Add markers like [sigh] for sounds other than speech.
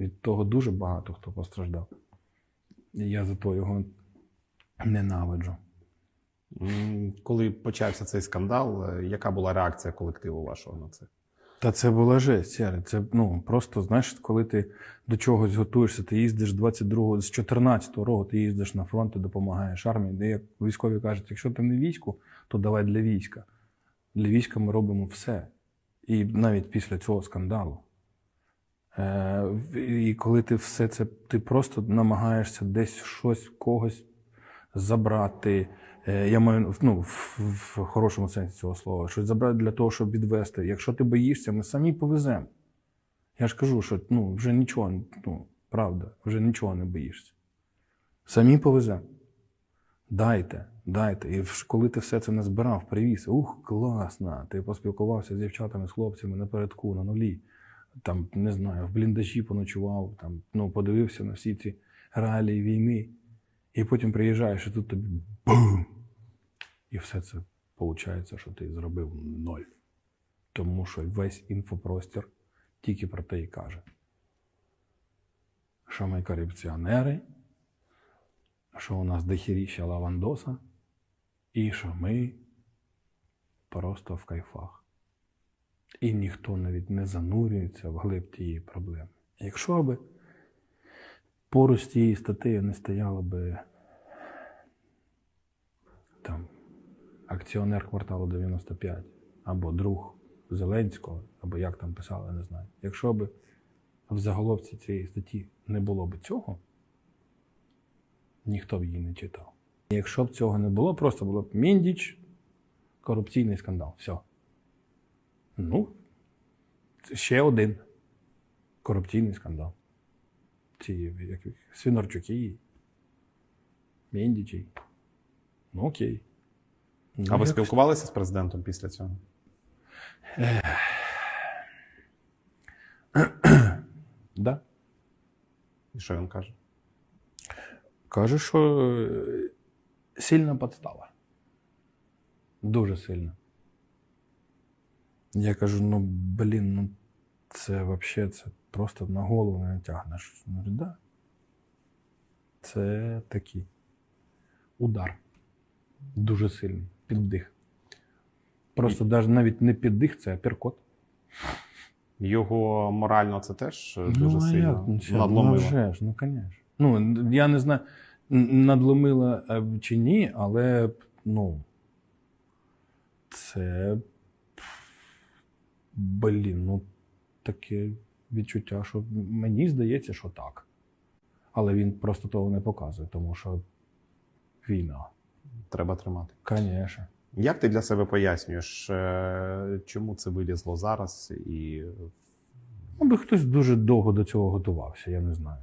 Від того дуже багато хто постраждав. І я за то його ненавиджу. Коли почався цей скандал, е, яка була реакція колективу вашого на це? Та це була жесть. Це ну просто знаєш, коли ти до чогось готуєшся, ти їздиш 22-го, з 14-го року, ти їздиш на фронт, ти допомагаєш армії. Де як військові кажуть, якщо ти не війську, то давай для війська. Для війська ми робимо все. І навіть після цього скандалу. Е, і коли ти все це, ти просто намагаєшся десь щось когось забрати. Е, Я маю ну, в, в хорошому сенсі цього слова, щось забрати для того, щоб відвести. Якщо ти боїшся, ми самі повеземо. Я ж кажу, що ну, вже нічого, ну, правда, вже нічого не боїшся. Самі повеземо. Дайте, дайте. І коли ти все це назбирав, привіз, ух, класно. Ти поспілкувався з дівчатами, з хлопцями напередку, на нулі. Там, не знаю, в бліндажі поночував, там, ну, подивився на всі ці реалії війни. І потім приїжджаєш, і тут тобі бум! І все це виходить, що ти зробив ноль. Тому що весь інфопростір тільки про те і каже. Що ми корупціонери, що у нас дохіріща лавандоса, і що ми просто в кайфах. І ніхто навіть не занурюється в глиб тієї проблеми. Якщо би поруч з тією статтею не стояло би там акціонер кварталу 95, або друг Зеленського, або як там писали, не знаю. Якщо б в заголовці цієї статті не було б цього, ніхто б її не читав. Якщо б цього не було, просто було б Міндіч, корупційний скандал. Все. Ну, ще один корупційний скандал. Ці як, їх, Свінорчуки, Міндічі. Ну, окей. Ну, А ви якось- спілкувалися з президентом після цього? [clears throat] Да. І що він каже? Каже, що е, сильна подстава. Дуже сильно. Я кажу: ну, блін, ну це взагалі це просто на голову не натягнеш. Ну, да. Це такий удар. Дуже сильний. Піддих. Просто навіть навіть не піддих, це аперкот. Його морально це теж е, дуже а сильно як? Ну, що, Ну, вже ж, ну, звісно. Ну, я не знаю, н- надломила е, чи ні, але ну, це. Блін, ну таке відчуття, що мені здається, що так. Але він просто того не показує, тому що війна. Треба тримати. Звісно. Як ти для себе пояснюєш, е, чому це вилізло зараз? І Аби хтось дуже довго до цього готувався, я не знаю.